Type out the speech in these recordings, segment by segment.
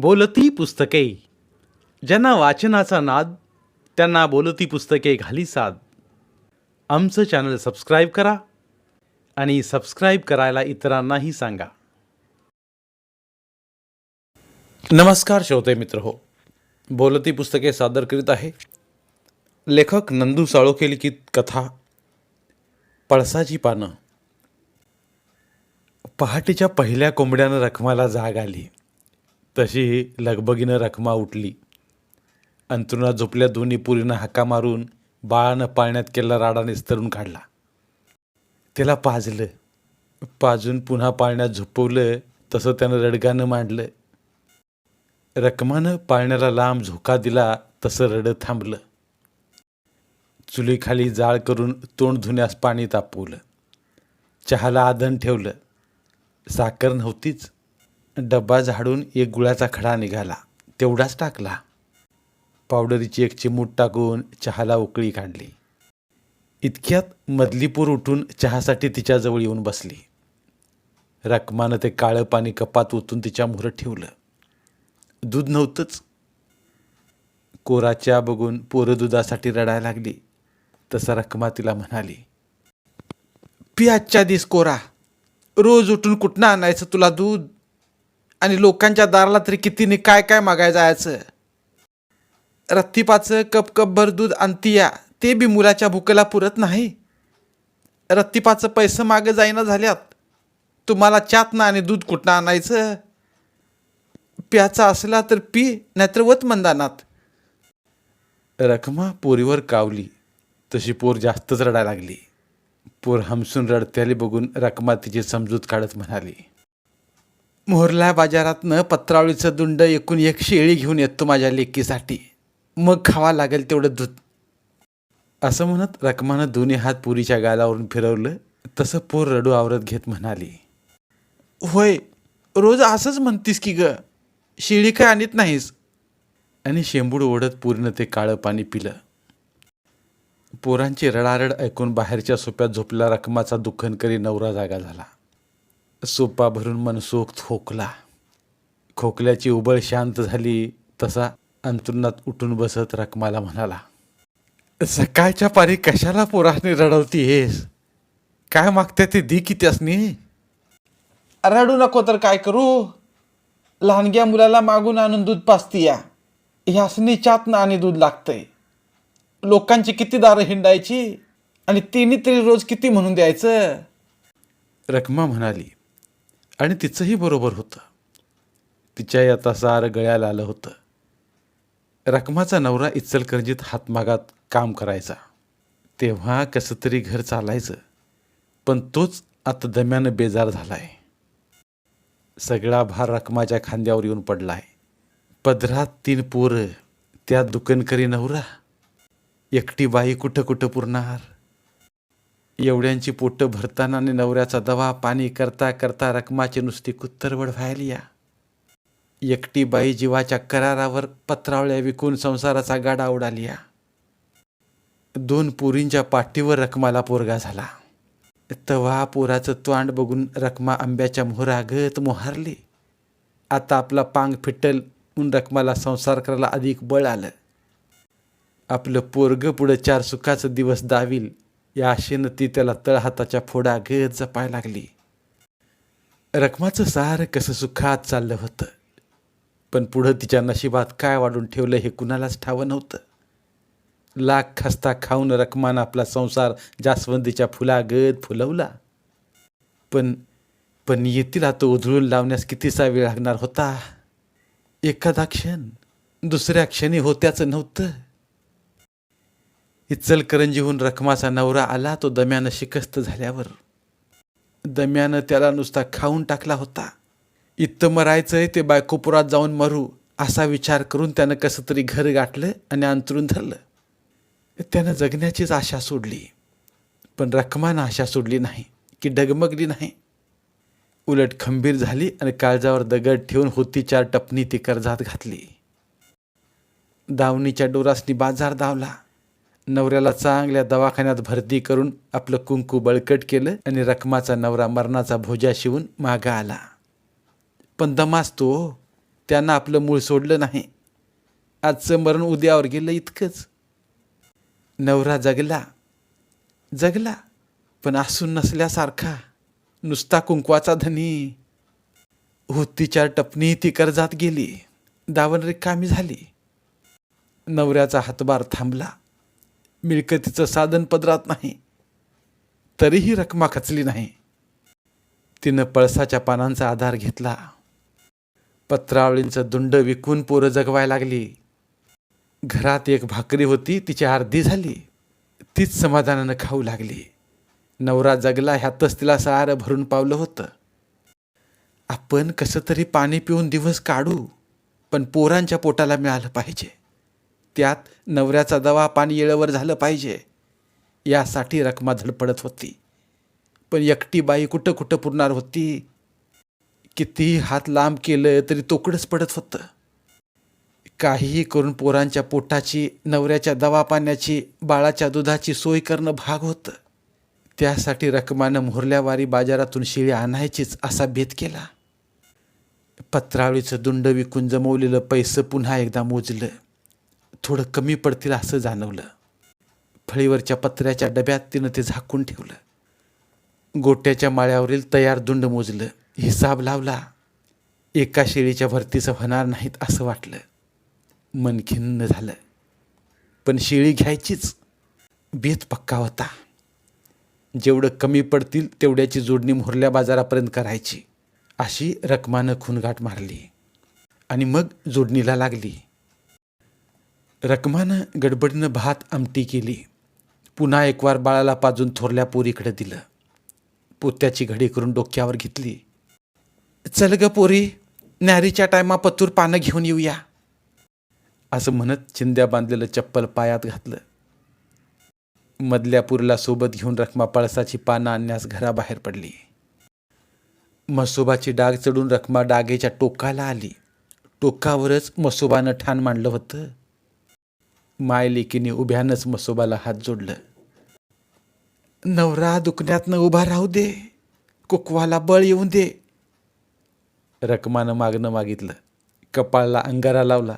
बोलती पुस्तके. ज्यांना वाचनाचा नाद त्यांना बोलती पुस्तके घाली साद. आमचं चॅनल सबस्क्राईब करा आणि सबस्क्राईब करायला इतरांनाही सांगा. नमस्कार श्रोते मित्र हो. बोलती पुस्तके सादर करीत आहे. लेखक नंदू साळोखे लिखित कथा पळसाची पानं. पहाटेच्या पहिल्या कोंबड्यानं रखमाला जाग आली. तशी लगबगीनं रखमा उठली. अंतरुणात झोपल्या दोन्ही पुरीनं हाका मारून बाळानं पाळण्यात केलेला राडा निस्तरून काढला. त्याला पाजलं. पाजून पुन्हा पाळण्यात झोपवलं. तसं त्यानं रडगानं मांडलं. रकमानं पाळण्याला लांब झोका दिला. तसं रडं थांबलं. चुलीखाली जाळ करून तोंड धुण्यास पाणी तापवलं. चहाला आधण ठेवलं. साखर नव्हतीच. डब्बा झाडून एक गुळाचा खडा निघाला. तेवढाच टाकला. पावडरीची एक चिमूट टाकून चहाला उकळी काढली. इतक्यात मदलीपूर उठून चहासाठी तिच्याजवळ येऊन बसली. रकमानं ते काळं पाणी कपात ओतून तिच्या मुहरत ठेवलं. दूध नव्हतंच. कोरा चहा बघून पोरं दुधासाठी रडायला लागली. तसा रकमा तिला म्हणाली पी आजच्या दिस कोरा रोज उठून कुठनं आणायचं तुला दूध? आणि लोकांच्या दाराला तरी कितीने काय काय मागायचं जायचं? रत्तीपाचं कप कपभर दूध आणतीया ते बी मुलाच्या भुकेला पुरत नाही. रत्तीपाचं पैसे मागं जाईना झाल्यात. तुम्हाला चातनं आणि दूध कुठनं आणायचं? प्याचा असला तर पी नाहीतर वत मंदानात. रखमा पोरीवर कावली तशी पोर जास्तच रडायला लागली. पोर हमसून रडत्याली बघून रकमा तिची समजूत काढत म्हणाली मोहरला बाजारातनं पत्रावळीचं दुंड एकूण एक शेळी घेऊन येतो माझ्या लेकीसाठी. मग खावा लागेल तेवढं दूध. असं म्हणत रकमानं दोन्ही हात पुरीच्या गालावरून फिरवलं. तसं पोर रडू आवरत घेत म्हणाली होय रोज असंच म्हणतीस की ग. शेळी काय आणत नाहीस? आणि शेंबूड ओढत पूर्ण ते काळं पाणी पिलं. पोरांची रडारड ऐकून बाहेरच्या सोप्यात झोपला रकमाचा दुःखनकरी नवरा जागा झाला. सोपा भरून मनसोख खोकला. खोकल्याची उबळ शांत झाली तसा अंतरुणात उठून बसत रकमाला म्हणाला सकाळच्या पारी कशाला पोरासनी रडवती हेस काय मागते ते दी की त्यासनी रडू नको तर काय करू? लहानग्या मुलाला मागून आणून दूध पाचती या ह्यासनी चातनं आणि दूध लागतंय. लोकांची किती दारं हिंडायची आणि तिने तरी रोज किती म्हणून द्यायचं? रकमा म्हणाली आणि तिचंही बरोबर होतं. तिच्या आता सार गळ्याला आलं होतं. रकमाचा नवरा इचलकरंजीत हातमागात काम करायचा. तेव्हा कसं तरी घर चालायचं. पण तोच आता दम्यानं बेजार झालाय. सगळा भार रकमाच्या खांद्यावर येऊन पडलाय. पदरात तीन पोरं त्या दुकानकरी नवरा. एकटी बाई कुठं कुठं पुरणार? एवढ्यांची पोटं भरताना आणि नवऱ्याचा दवा पाणी करता करता रकमाची नुसती कुत्तरवड व्हायली या. एकटी बाई जीवाच्या करारावर पत्रावळ्या विकून संसाराचा गाडा उडाली या. दोन पुरींच्या पाठीवर रकमाला पोरगा झाला. तवा पोराचं तोंड बघून रकमा आंब्याच्या मोहरागत मोहारली. आता आपला पांग फिटल म्हणून रकमाला संसार करायला अधिक बळ आलं. आपलं पोरग पुढं चार सुखाचं दिवस दावील. या आशेनं ती त्याला तळहाताच्या फोडा गत जपाय लागली. रकमाचं सारं कसं सुखात चाललं होतं? पण पुढं तिच्या नशिबात काय वाढून ठेवलं हे कुणालाच ठावं नव्हतं. लाख खस्ता खाऊन रकमान आपला संसार जास्वंदीच्या फुलागत फुलवला. पण पण येतीला आता उधळून लावण्यास कितीसा वेळ लागणार होता? एखादा क्षण दुसऱ्या क्षणी होत्याचं नव्हतं. इचलकरंजीहून रकमाचा नवरा आला तो दम्यानं शिकस्त झाल्यावर. दम्यानं त्याला नुसता खाऊन टाकला होता. इथं मरायचंय ते बायकोपुरात जाऊन मरू असा विचार करून त्यानं कसं तरी घर गाठलं आणि अंतरून धरलं. त्यानं जगण्याचीच आशा सोडली. पण रकमानं आशा सोडली नाही की डगमगली नाही. उलट खंबीर झाली आणि काळजावर दगड ठेवून होती चार टपणी ती कर्जात घातली. दावणीच्या डोरासनी बाजार दावला. नवऱ्याला चांगल्या दवाखान्यात भरती करून आपलं कुंकू बळकट केलं आणि रकमाचा नवरा मरणाचा भोजा शिवून मागा आला. पण दमास तो त्यांना आपलं मूळ सोडलं नाही. आजचं मरण उद्यावर गेलं इतकंच. नवरा जगला. जगला. पण असून नसल्यासारखा. नुसता कुंकवाचा धनी. होतीच्या टपणी ती कर्जात गेली. दावण रिकामी झाली. नवऱ्याचा हातभार थांबला. मिळकतीचं साधन पदरात नाही. तरीही रकमा खचली नाही. तिनं पळसाच्या पानांचा आधार घेतला. पत्रावळींचं दुंड विकून पोरं जगवायला लागली. घरात एक भाकरी होती तिची अर्धी झाली. तीच समाधानानं खाऊ लागली. नवरा जगला ह्यातच तिला सारं भरून पावलं होतं. आपण कसं तरी पाणी पिऊन दिवस काढू पण पोरांच्या पोटाला मिळालं पाहिजे. त्यात नवऱ्याचा दवा पाणी येळेवर झालं पाहिजे. यासाठी रकमा धडपडत होती. पण एकटी बाई कुठं कुठं पुरणार होती? कितीही हात लांब केलं तरी तोकडच पडत होतं. काहीही करून पोरांच्या पोटाची नवऱ्याच्या दवा पाण्याची बाळाच्या दुधाची सोय करणं भाग होतं. त्यासाठी रकमानं मोहरल्यावारी बाजारातून शिळी आणायचीच असा भेद केला. पत्रावळीचं दुंड विकून जमवलेलं पैसं पुन्हा एकदा मोजलं. थोडं कमी पडतील असं जाणवलं. फळीवरच्या पत्र्याच्या डब्यात तिनं ते झाकून ठेवलं. गोट्याच्या माळ्यावरील तयार दुंड मोजलं. हिसाब लावला एका शेळीच्या भरतीचं होणार नाहीत असं वाटलं. मन खिन्न झालं. पण शेळी घ्यायचीच. बेत पक्का होता. जेवढं कमी पडतील तेवढ्याची जोडणी मोहरल्या बाजारापर्यंत करायची. अशी रकमानं खूनगाठ मारली. आणि मग जोडणीला लागली. रकमानं गडबडीनं भात आमटी केली. पुन्हा एकवार बाळाला पाजून थोरल्या पोरीकडे दिलं. पोत्याची घडी करून डोक्यावर घेतली. चल ग पोरी नॅरीच्या टायमा पतूर पानं घेऊन येऊया. असं म्हणत चिंद्या बांधलेलं चप्पल पायात घातलं. मधल्या पुरीला सोबत घेऊन रखमा पळसाची पानं आणण्यास घराबाहेर पडली. मसोबाची डाग चढून रखमा डागेच्या टोकाला आली. टोकावरच मसोबानं ठाण मांडलं होतं. मायलिकीने उभ्यानंच मसोबाला हात जोडलं. नवरा दुखण्यातनं उभा राहू दे. कुकवाला बळ येऊन दे. रकमानं मागणं मागितलं. कपाळला अंगारा लावला.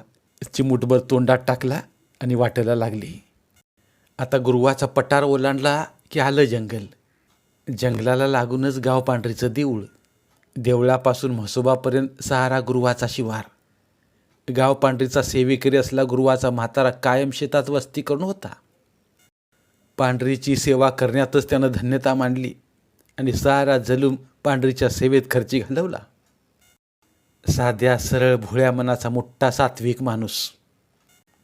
चिमुटभर तोंडात टाकला आणि वाटायला लागली. आता गुरुवाचा पटार ओलांडला की आलं जंगल. जंगलाला लागूनच गाव पांढरीचं देऊळ. देवळापासून म्हसोबापर्यंत सहारा गुरुवाचा शिवार. गाव पांढरीचा सेवेकरी असला गुरुवाचा म्हातारा कायम शेतात वस्ती करून होता. पांढरीची सेवा करण्यातच त्यानं धन्यता मांडली आणि सारा जलूम पांढरीच्या सेवेत खर्ची घालवला. साध्या सरळ भोळ्या मनाचा मोठा सात्विक माणूस.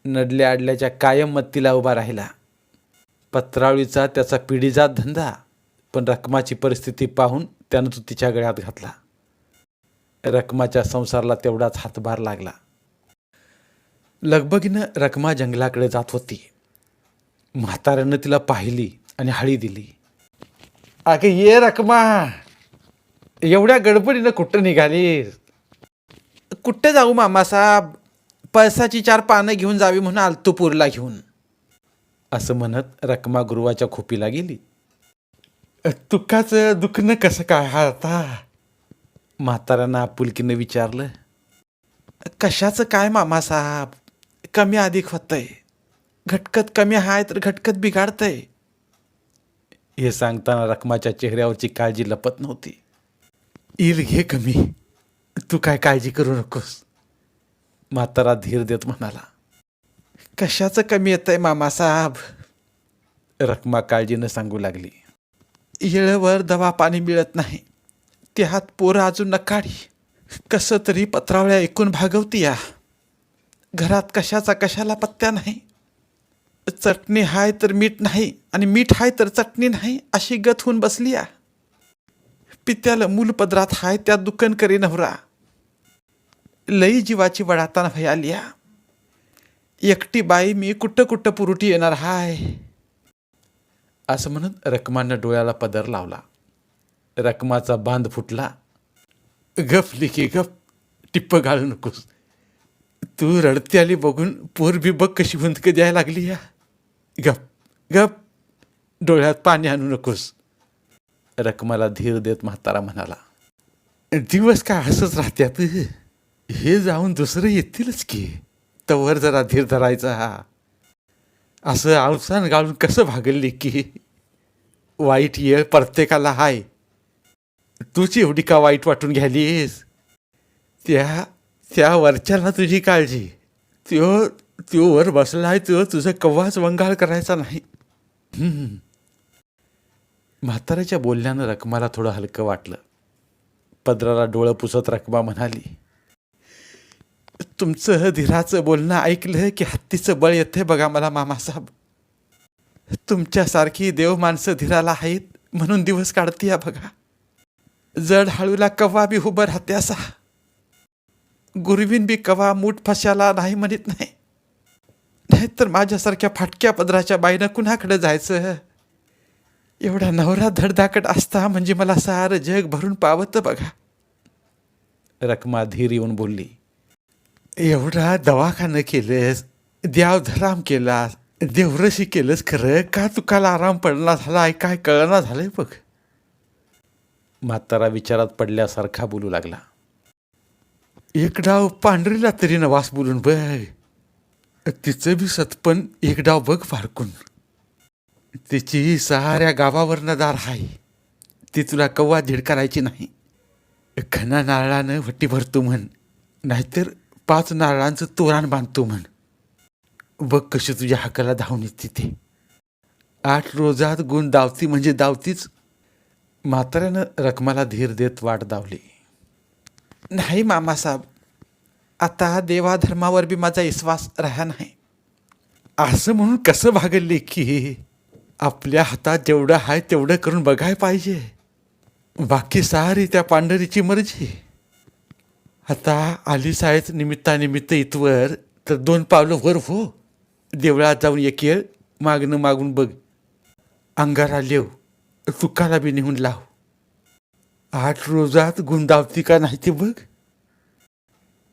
नडल्या आडल्याच्या कायम मत्तीला उभा राहिला. पत्रावळीचा त्याचा पिढीजात धंदा पण रकमाची परिस्थिती पाहून त्यानं तो तिच्या गळ्यात घातला. रकमाच्या संसाराला तेवढाच हातभार लागला. लगबगीनं रकमा जंगलाकडे जात होती. म्हाताऱ्यानं तिला पाहिली आणि हळी दिली. अगे ये रकमा. एवढ्या गडबडीनं कुठं निघाली कुठं जाऊ मामासाहेब? पळसाची चार पानं घेऊन जावी म्हणून आलतूपूरला घेऊन. असं म्हणत रकमा गुरुवाच्या खोपीला गेली. तुकाचं दुखणं कसं काय आता? म्हाताऱ्यानं आपुलकीनं विचारलं. कशाचं काय मामासाहेब? कमी अधिक होतंय. घटकत कमी आहे तर घटकत बिघाडतंय. हे सांगताना रकमाच्या चेहऱ्यावरची काळजी लपत नव्हती. येईल घे कमी. तू काय काळजी करू नकोस. म्हातारा धीर देत म्हणाला कशाचं कमी येतंय मामासाहेब रकमा काळजीनं सांगू लागली येळेवर दवा पाणी मिळत नाही. त्यात पोरं अजून नकाडी कसं तरी पत्रावळ्या ऐकून भागवती या घरात कशाचा कशाला पत्त्या नाही. चटणी हाय तर मीठ नाही आणि मीठ हाय तर चटणी नाही अशी गत होऊन बसली या पित्याला मूल पदरात हाय त्या दुकान करी नवरा. लई जीवाची वडाताना भय आली या एकटी बाई मी कुठं कुठं पुरुटी येणार हाय. असं म्हणत रकमानं डोळ्याला पदर लावला. रकमाचा बांध फुटला. गप लिखी गप टिप्प घालू नकोस. तू रडती आली बघून पोर बी बघ कशी हुंदक द्यायला लागली या. गप गप. डोळ्यात पाणी आणू नकोस. रकमाला धीर देत म्हातारा म्हणाला दिवस काय हसच राहत्यात? हे जाऊन दुसरं येतीलच की. तवर जरा धीर धरायचा हा. असं आवसान गाळून कसं भागलली की. वाईट येळ प्रत्येकाला हाय. तूच एवढी का वाईट वाटून घ्यालीस त्या त्या वरच्याला तुझी काळजी. त्यो त्यो वर आहे त्यो तुझं कव्वाच वंगाळ करायचा नाही. म्हाताऱ्याच्या बोलण्यानं रकमाला थोडं हलकं वाटलं. पदराला डोळं पुसत रकमा म्हणाली तुमचं धीराचं बोलणं ऐकलं की हत्तीचं बळ येते बघा मला मामासाहेब तुमच्यासारखी देव माणसं धीराला आहेत म्हणून दिवस काढतीया बघा. जड हळूला कव्वा बी उभं राहते असा गुरुवीन बी कवा मूठ फशाला नाही म्हणत नाही. नाहीतर माझ्यासारख्या फाटक्या पदराच्या बाईनं कुणाकडे जायचं? एवढा नवरा धडधाकट असता म्हणजे मला सारं जग भरून पावतं बघा. रकमा धीर येऊन बोलली एवढा दवाखानं केलंस देवधराम केलास देवरशी केलंस खरं? का तुकाला आराम पडला झाला काय कळना झालंय बघ. म्हातारा विचारात पडल्यासारखा बोलू लागला. एक डाव पांढरीला तरी नवास बोलून बघ तिचं बी सतपण एक डाव बघ फारकून. तिची साऱ्या गावावरनं दार आहे ती तुला कव्वा धीड करायची नाही. घना नारळानं वट्टी भरतो म्हण. नाहीतर पाच नारळांचं तोरण बांधतो म्हण. बघ कशी तुझ्या हाकाला धावून येते ते. आठ रोजात गुण दावती म्हणजे दावतीच. म्हाताऱ्यानं रकमाला धीर देत वाट दावली. नाही मामासाहेब आता देवाधर्मावर बी माझा विश्वास राहा नाही. असं म्हणून कसं भागले की आपल्या हातात जेवढं आहे तेवढं करून बघाय पाहिजे. बाकी सारी त्या पांढरीची मर्जी. आता आली साहेब निमित्तानिमित्त इथवर तर दोन पावलं वर हो. देवळात जाऊन एक येळ मागणं मागून बघ. अंगारा लेव चुकाला बी नेऊन लाव. आठ रोजात गुंडावती का नाही ते बघ.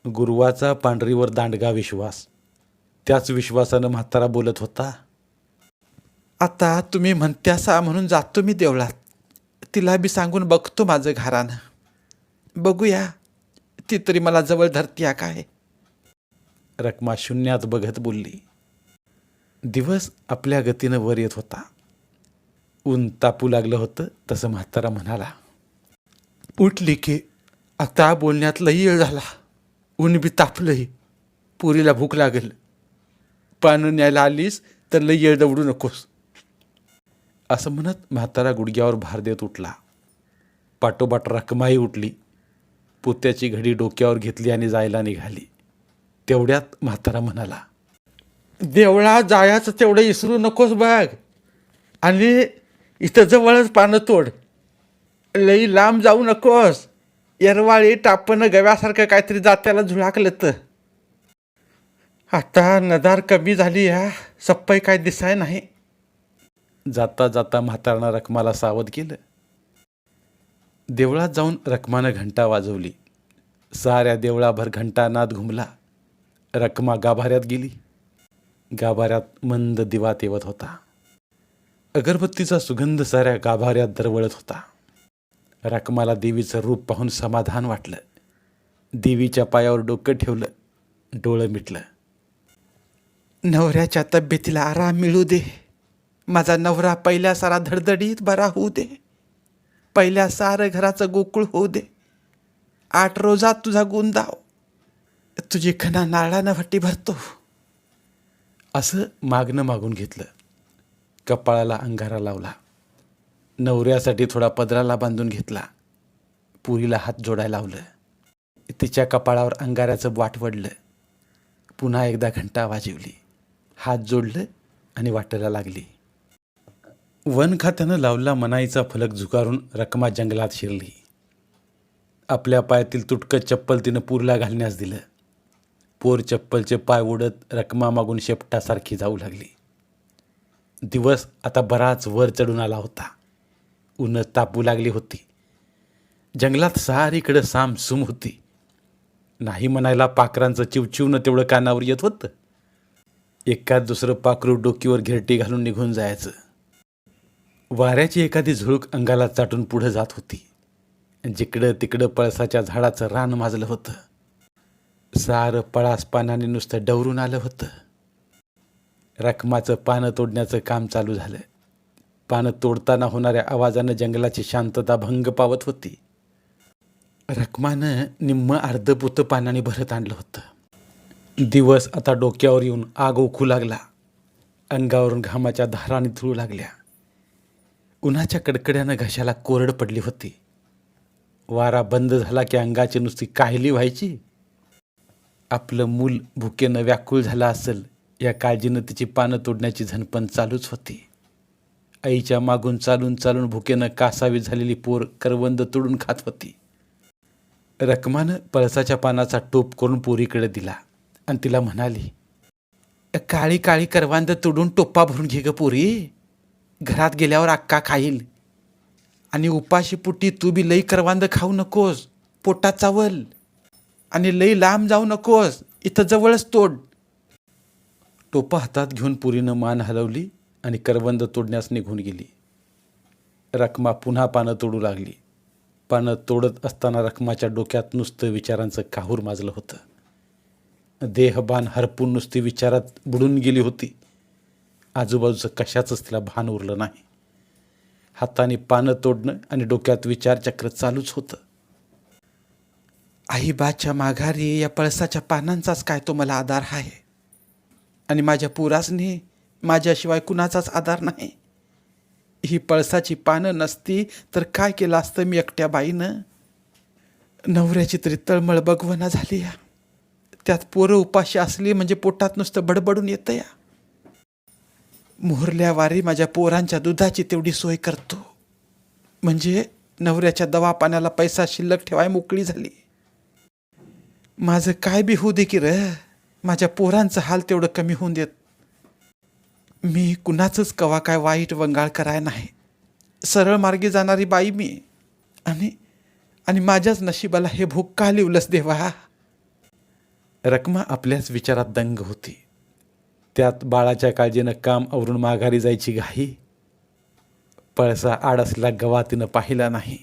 गुरुवाचा पांढरीवर दांडगा विश्वास. त्याच विश्वासानं म्हातारा बोलत होता आता तुम्ही म्हणत्यासा म्हणून जातो मी देवळात. तिला बी सांगून बघतो माझं घरानं. बघूया ती तरी मला जवळ धरतीया काय? रकमा शून्यात बघत बोलली. दिवस आपल्या गतीनं वर येत होता. ऊन तापू लागलं होतं तसं म्हातारा म्हणाला उठली की आता बोलण्यात लई येळ झाला. ऊन बी तापलंही पुरीला भूक लागेल. पानं न्यायला आलीस तर लई येळ दवडू नकोस. असं म्हणत म्हातारा गुडघ्यावर भार देत उठला. पाठोपाठ रकमाही उठली. पोत्याची घडी डोक्यावर घेतली आणि जायला निघाली. तेवढ्यात म्हातारा म्हणाला देवळा जायचं तेवढं इसरू नकोस बघ आणि इथं जवळच पानं तोड. लई लांब जाऊ नकोस. येरवाळी टापणं गव्यासारखं काहीतरी जात्याला झुळाकलं तर आता नदार कमी झाली या सप्पाई काय दिसाय नाही. जाता जाता म्हातारनं रकमाला सावध केलं. देवळात जाऊन रकमानं घंटा वाजवली. साऱ्या देवळाभर घंटा नाद घुमला. रकमा गाभाऱ्यात गेली. गाभाऱ्यात मंद दिवा तेवत होता. अगरबत्तीचा सुगंध साऱ्या गाभाऱ्यात दरवळत होता. रकमाला देवीचं रूप पाहून समाधान वाटलं. देवीच्या पायावर डोकं ठेवलं. डोळं मिटलं. नवऱ्याच्या तब्येतीला आराम मिळू दे. माझा नवरा पहिल्या सारा धडधडीत बरा होऊ दे. पहिल्या सारं घराचं गोकुळ होऊ दे. आठ रोजात तुझा गुंदाव तुझी खना नारळानं भट्टी भरतो. असं मागणं मागून घेतलं. कपाळाला अंगारा लावला. नवऱ्यासाठी थोडा पदराला बांधून घेतला. पुरीला हात जोडायला लावलं. तिच्या कपाळावर अंगाऱ्याचं वाट वडलं. पुन्हा एकदा घंटा वाजवली. हात जोडलं आणि वाटायला लागली. वन खात्यानं लावला मनाईचा फलक झुगारून रकमा जंगलात शिरली. आपल्या पायातील तुटकं चप्पल तिनं पूरला घालण्यास दिलं. पोर चप्पलचे पाय उडत रकमा मागून शेपटासारखी जाऊ लागली. दिवस आता बराच वर चढून आला होता. ऊन तापू लागली होती. जंगलात सारीकडं सामसूम होती. नाही म्हणायला पाखरांचं चिवचिवनं तेवढं कानावर येत होतं. एका दुसरं पाखरू डोकीवर घेरटी घालून निघून जायचं. वाऱ्याची एखादी झुळूक अंगाला चाटून पुढं जात होती. जिकडं तिकडं पळसाच्या झाडाचं रान माजलं होतं. सारं पळास पानाने नुसतं डवरून आलं होतं. रकमाचं पानं तोडण्याचं काम चालू झालं. पानं तोडताना होणाऱ्या आवाजानं जंगलाची शांतता भंग पावत होती. रकमानं निम्म अर्धपुतं पानाने भरत आणलं होतं. दिवस आता डोक्यावर येऊन आग ओखू लागला. अंगावरून घामाच्या धारा निथळू लागल्या. उन्हाच्या कडकड्यानं घशाला कोरड पडली होती. वारा बंद झाला की अंगाची नुसती काहिली व्हायची. आपलं मूल भुकेनं व्याकुळ झालं असेल या काळजीनं तिची पानं तोडण्याची झणपण चालूच होती. आईच्या मागून चालून चालून भुकेनं कासावी झालेली पोर करवंद तोडून खात होती. रकमानं पळसाच्या पानाचा टोप करून पोरीकडे दिला आणि तिला म्हणाली काळी काळी करवांद तोडून टोप्पा भरून घे ग पोरी. घरात गेल्यावर अक्का खाईल. आणि उपाशी पुटी तू बी लई करवांद खाऊ नकोस पोटात चावल. आणि लई लांब जाऊ नकोस इथं जवळच तोड. टोपा हातात घेऊन पुरीनं मान हलवली आणि करवंद तोडण्यास निघून गेली. रखमा पुन्हा पानं तोडू लागली. पानं तोडत असताना रखमाच्या डोक्यात नुसतं विचारांचं काहूर माजलं होतं. देहबान हरपून नुसती विचारात बुडून गेली होती. आजूबाजूचं कशाचंच तिला भान उरलं नाही. हाताने पानं तोडणं आणि डोक्यात विचारचक्र चालूच होतं. आईबाच्या माघारी या पळसाच्या पानांचाच काय तो मला आधार आहे? आणि माझ्या पुरासने माझ्याशिवाय कुणाचाच आधार नाही. ही पळसाची पानं नसती तर काय केलं असतं मी एकट्या बाईनं? नवऱ्याची तरी तळमळ बघवना झाली या. त्यात पोरं उपाशी असली म्हणजे पोटात नुसतं बडबडून येतं या. मोहरल्या वारी माझ्या पोरांच्या दुधाची तेवढी सोय करतो. म्हणजे नवऱ्याच्या दवापाण्याला पैसा शिल्लक ठेवाय मोकळी झाली. माझं काय बी होऊ दे की र? माझ्या पोरांचं हाल तेवढं कमी होऊन देत मी कुणाचंच कवा काय वाईट वंगाळ कराय नाही. सरळ मार्गी जाणारी बाई मी. आणि आणि माझ्याच नशिबाला हे भूक का लिवलंस देवा? रकमा आपल्याच विचारात दंग होती. त्यात बाळाच्या काळजीनं काम आवरून माघारी जायची घाई. पळसा आडसला गवा तिनं पाहिला नाही.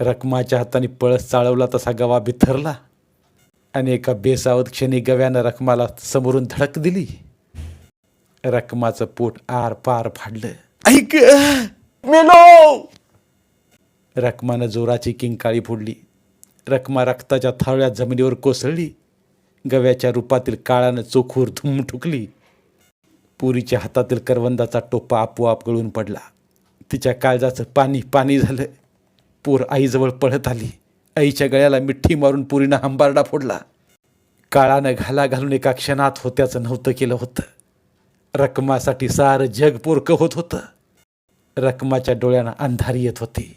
रकमाच्या हाताने पळस चाळवला तसा गवा बिथरला. आणि एका बेसावत क्षणी गव्यानं रकमाला समोरून धडक दिली. रकमाचं पोट आर पार फाडलं. ऐक मेलो! रकमानं जोराची किंकाळी फोडली. रकमा रक्ताच्या थाळ्यात जमिनीवर कोसळली. गव्याच्या रूपातील काळानं चोखूर धुम ठुकली. पुरीच्या हातातील करवंदाचा टोपा आपोआप गळून पडला. तिच्या काळजाचं पाणी पाणी झालं. पोर आईजवळ पळत आली. आईच्या गळ्याला मिठी मारून पुरीनं हंबारडा फोडला. काळानं घाला घालून एका क्षणात होत्याचं नव्हतं केलं होतं. रकमासाठी सारं जग पोरकं होत होतं. रकमाच्या डोळ्यानं अंधारी येत होती.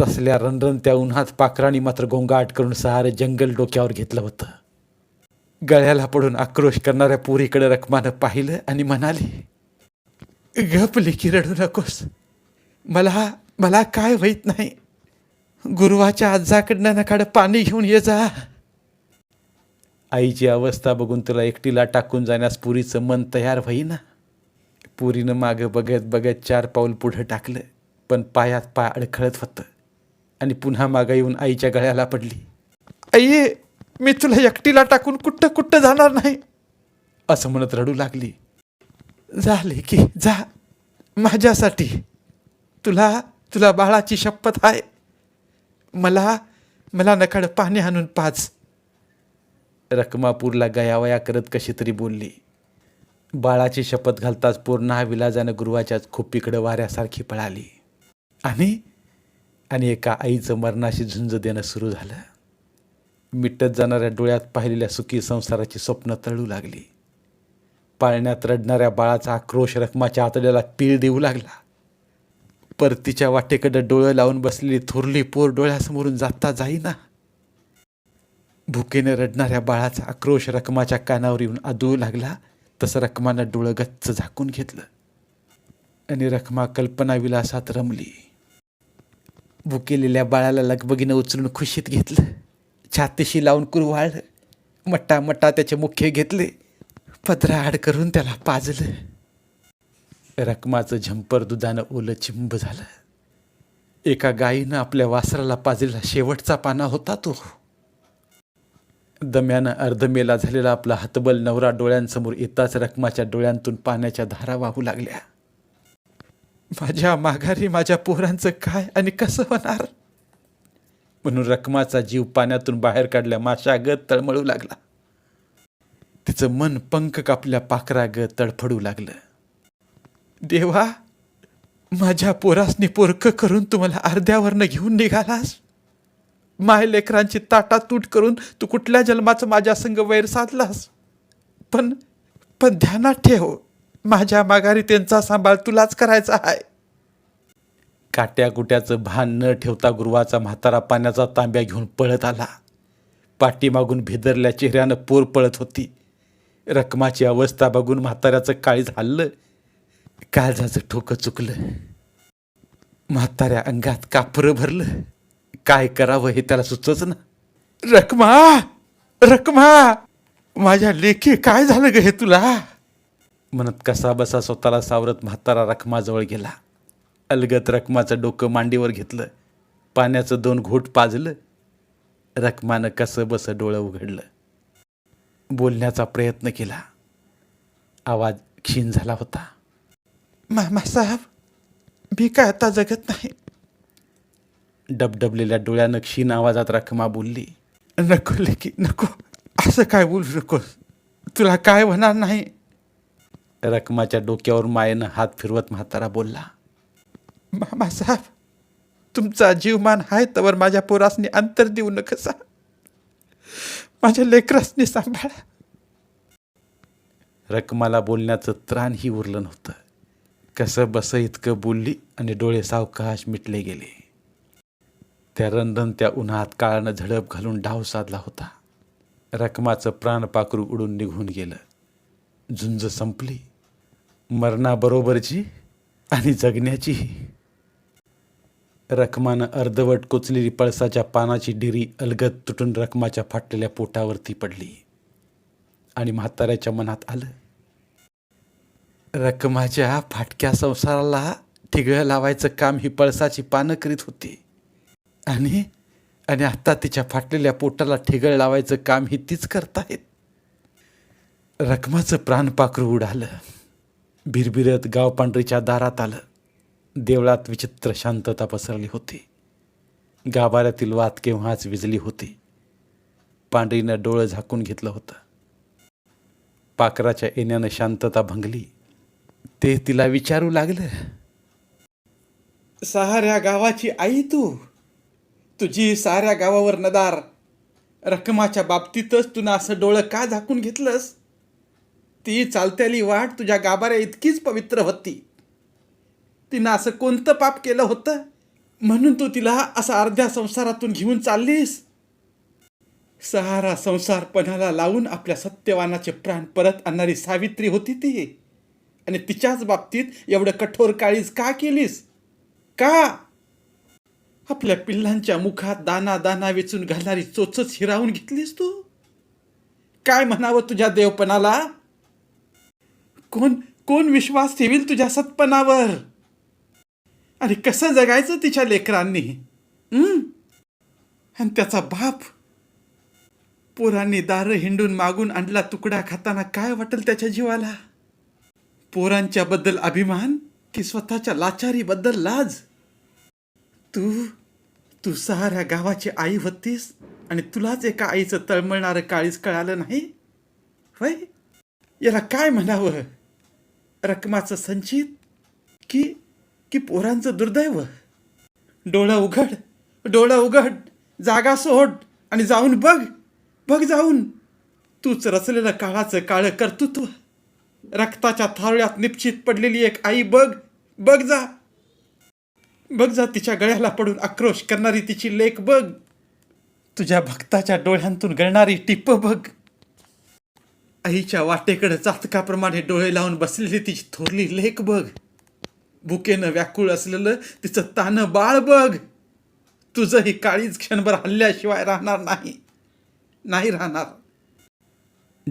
तसल्या रणरणत्या उन्हात पाखराणी मात्र गोंगाट करून सारं जंगल डोक्यावर घेतलं होतं. गळ्याला पडून आक्रोश करणाऱ्या पोरीकडे रकमानं पाहिलं आणि म्हणाली गप की रडू नकोस. मला मला काय होईत नाही. गुरुवाच्या आजाकडनं नकाडं पाणी घेऊन ये जा. आईची अवस्था बघून तुला एकटीला टाकून जाण्यास पुरीचं मन तयार होईना पुरीनं मागं बघत बघत चार पाऊल पुढं टाकलं पण पायात पाय अडखळत होतं आणि पुन्हा मागं येऊन आईच्या गळ्याला पडली. आई मी तुला एकटीला टाकून कुठं कुठं जाणार नाही? असं म्हणत रडू लागली. झाले की जा माझ्यासाठी. तुला तुला बाळाची शपथ आहे. मला मला नकाड पाणी आणून पाच रकमापूरला गयावया करत कशी तरी बोलली. बाळाची शपथ घालताच पूर्ण विलाजानं गुरुवाच्याच खोपीकडं वाऱ्यासारखी पळाली. आणि आणि एका आईचं मरणाशी झुंज देणं सुरू झालं. मिटत जाणाऱ्या डोळ्यात पाहिलेल्या सुखी संसाराची स्वप्न तळू लागली. पाळण्यात रडणाऱ्या बाळाचा आक्रोश रकमाच्या आतड्याला पीळ देऊ लागला. परतीच्या वाटेकडं डोळं लावून बसलेली थोरली पोर डोळ्यासमोरून जाता जाईना. भुकेने रडणाऱ्या बाळाचा आक्रोश रकमाच्या कानावर येऊन आदळू लागला. तसं रकमानं डोळं गच्च झाकून घेतलं. आणि रखमा कल्पना विलासात रमली. भुकेलेल्या बाळाला लगबगीनं उचलून खुशीत घेतलं. छातीशी लावून कुरवाळलं. मट्टा मट्टा त्याचे मुख्य घेतले. पदरा आड करून त्याला पाजलं. रकमाचं झंपर दुधानं ओलं चिंब झालं. एका गायीनं आपल्या वासराला पाजलेला शेवटचा पाना होता तो. दम्यानं अर्धमेला झालेला आपला हतबल नवरा डोळ्यांसमोर येताच रकमाच्या डोळ्यांतून पाण्याच्या धारा वाहू लागल्या. माझ्या माघारी माझ्या पोरांचं काय आणि कसं होणार? म्हणून रकमाचा जीव पाण्यातून बाहेर काढल्या माशागत तळमळू लागला. तिचं मन पंख कापल्या पाखरागत तडफडू लागलं. देवा माझ्या पोरासनी पोरकं करून तुम्हाला अर्ध्यावरनं घेऊन निघालास? माय लेकरांची ताटातूट करून तू कुठल्या जन्माचं माझ्या संग वैर साधलास? पण पण ध्यानात ठेव माझ्या माघारी त्यांचा सांभाळ तुलाच करायचा आहे. काट्या कुट्याचं भान न ठेवता गुरुवाचा म्हातारा पाण्याचा तांब्या घेऊन पळत आला. पाठीमागून भिदरल्या चेहऱ्यानं पोर पळत होती. रकमाची अवस्था बघून म्हाताऱ्याचं काळीज हल्लं काळजाचं ठोकं चुकलं. म्हाताऱ्या अंगात कापरं भरलं. काय करावं हे त्याला सुचच ना? रकमा रकमा माझ्या लेखी काय झालं ग हे तुला? म्हणत कसा बसा स्वतःला सावरत म्हातारा रखमाजवळ गेला. अलगत रखमाचं डोकं मांडीवर घेतलं. पाण्याचं दोन घोट पाजलं. रखमानं कसं बसं डोळं उघडलं. बोलण्याचा प्रयत्न केला. आवाज क्षीण झाला होता. मामासाहेब मी काय आता जगत नाही. डबडबलेल्या डोळ्यानं क्षीण आवाजात रखमा बोलली नको लेकी नको. असं काय बोलू नको तुला काय होणार नाही. रकमाच्या डोक्यावर मायेनं हात फिरवत म्हातारा बोलला मामासाहेब तुमचा जीवमान आहे तर माझ्या पोरासनी अंतर देऊ नकसा माझ्या लेकरासनी सांभाळा. रकमाला बोलण्याचं त्राणही उरलं नव्हतं. कसं बसं इतकं बोलली आणि डोळे सावकाश मिटले गेले. त्या रंधन त्या उन्हात काळानं झडप घालून डाव साधला होता. रकमाचं प्राणपाखरू उडून निघून गेलं. झुंज संपली. मरणाबरोबरची आणि जगण्याचीही रकमानं अर्धवट कोचलेली पळसाच्या पानाची डिरी अलगद तुटून रकमाच्या फाटलेल्या पोटावरती पडली. आणि म्हाताऱ्याच्या मनात आलं रकमाच्या फाटक्या संसाराला ठिगळं लावायचं काम ही पळसाची पानं करीत होती. आणि आणि आता तिच्या फाटलेल्या पोटाला ठेगळ लावायचं काम ही तीच करतायत रकमाचं प्राणपाखरू उडालं. भिरभिरत गाव पांढरीच्या दारात आलं. देवळात विचित्र शांतता पसरली होती. गाभाऱ्यातील वात केव्हाच विजली होती. पांढरीनं डोळं झाकून घेतलं होतं. पाखराच्या येण्यानं शांतता भंगली. ते तिला विचारू लागलं. सहाऱ्या गावाची आई तू? तुझी साऱ्या गावावर नदार रकमाच्या बाबतीतच तुनं असं डोळं का झाकून घेतलंस? ती चालत्याली वाट तुझ्या गाभाऱ्या इतकीच पवित्र होती. तिनं असं कोणतं पाप केलं होतं? म्हणून तू तिला असं अर्ध्या संसारातून घेऊन चाललीस? सहारा संसारपणाला लावून आपल्या सत्यवानाचे प्राण परत आणणारी सावित्री होती ती. आणि तिच्याच बाबतीत एवढं कठोर काळीज का केलीस? का? आपल्या पिल्लांच्या मुखात दाना दाना वेचून घालणारी चोचच हिरावून घेतलीस तू? काय म्हणावं तुझ्या देवपणाला? कोण कोण विश्वास ठेवील तुझ्या सत्पणावर? आणि कसं जगायचं तिच्या लेकरांनी? आणि त्याचा बाप? पोरांनी दारं हिंडून मागून आणला तुकडा खाताना काय वाटेल त्याच्या जीवाला? पोरांच्या बद्दल अभिमान की स्वतःच्या लाचारीबद्दल लाज? तू तू साऱ्या गावाची आई होतीस आणि तुलाच एका आईचं तळमळणारं काळीच कळालं नाही? वय याला काय म्हणावं? रकमाचं संचित की की पोरांचं दुर्दैव? डोळं उघड डोळं उघड जागा सोड आणि जाऊन बघ बघ जाऊन. तूच रचलेलं काळाचं काळं कर्तृत्व रक्ताच्या थारोळ्यात निश्चित पडलेली एक आई बघ बघ जा. बघ जा तिच्या गळ्याला पडून आक्रोश करणारी तिची लेख बघ. तुझ्या भक्ताच्या डोळ्यांतून गळणारी टिप बघ. आईच्या वाटेकडे चातकाप्रमाणे डोळे लावून बसलेली तिची थोरली लेख बघ. भुकेनं व्याकुळ असलेलं तिचं तानं बाळ बघ. तुझं ही काळीच क्षणभर हल्ल्याशिवाय राहणार नाही. नाही राहणार.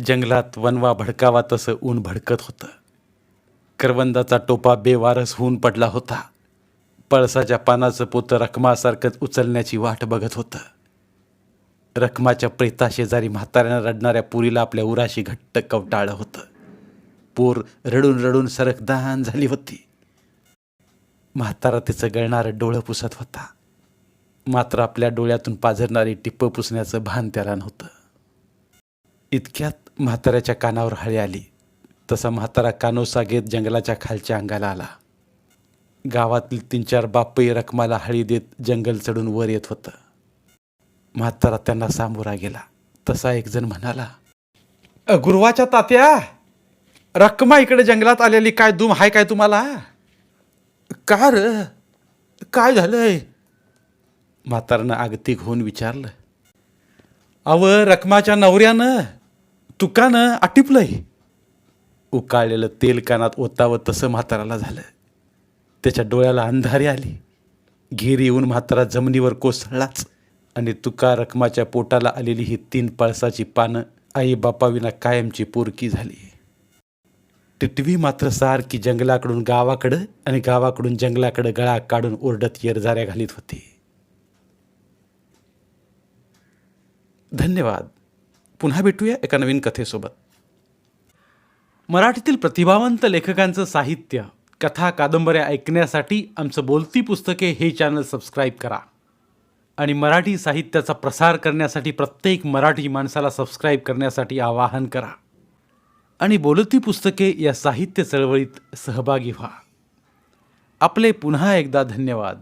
जंगलात वनवा भडकावा तसं ऊन भडकत होतं. करवंदाचा टोपा बेवारस होऊन पडला होता. पळसाच्या पानाचं पोतं रकमासारखंच उचलण्याची वाट बघत होतं. रखमाच्या प्रेताशेजारी म्हाताऱ्यानं रडणाऱ्या पुरीला आपल्या उराशी घट्ट कवटाळं होतं. पोर रडून रडून सरकदान झाली होती. म्हातारा तिचं गळणारं डोळं पुसत होता. मात्र आपल्या डोळ्यातून पाझरणारी टिप्प पुसण्याचं भान त्याला नव्हतं. इतक्यात म्हाताऱ्याच्या कानावर हळी आली. तसा म्हातारा कानोसा घेत जंगलाच्या खालच्या अंगाला आला. गावातील तीन चार बापही रकमाला हळी देत जंगल चढून वर येत होतं. म्हातारा त्यांना सामोरा गेला. तसा एक जण म्हणाला गुरुवाच्या तात्या रक्कमा इकडे जंगलात आलेली काय दुम हाय काय तुम्हाला? का र? काय झालंय? म्हातारानं आगतिक होऊन विचारलं अव रकमाच्या नवऱ्यानं तुकानं आटिपलंय. उकाळलेलं तेल कानात ओतावं तसं म्हाताराला झालं. त्याच्या डोळ्याला अंधारी आली. घेर येऊन म्हातारा जमिनीवर कोसळलाच. आणि तुका रकमाच्या पोटाला आलेली ही तीन पळसाची पानं आई बापाविना कायमची पोरकी झाली. टिटवी मात्र सारखी जंगलाकडून गावाकडं आणि गावाकडून जंगलाकडं गळा काढून ओरडत येरझाऱ्या घालीत होती. धन्यवाद. पुन्हा भेटूया एका नवीन कथेसोबत. मराठीतील प्रतिभावंत लेखकांचं साहित्य कथा कादंबऱ्या ऐकण्यासाठी आमचं बोलती पुस्तके हे चॅनल सबस्क्राईब करा. आणि मराठी साहित्याचा प्रसार करण्यासाठी प्रत्येक मराठी माणसाला सबस्क्राईब करण्यासाठी आवाहन करा. आणि बोलती पुस्तके या साहित्य चळवळीत सहभागी व्हा. आपले पुन्हा एकदा धन्यवाद.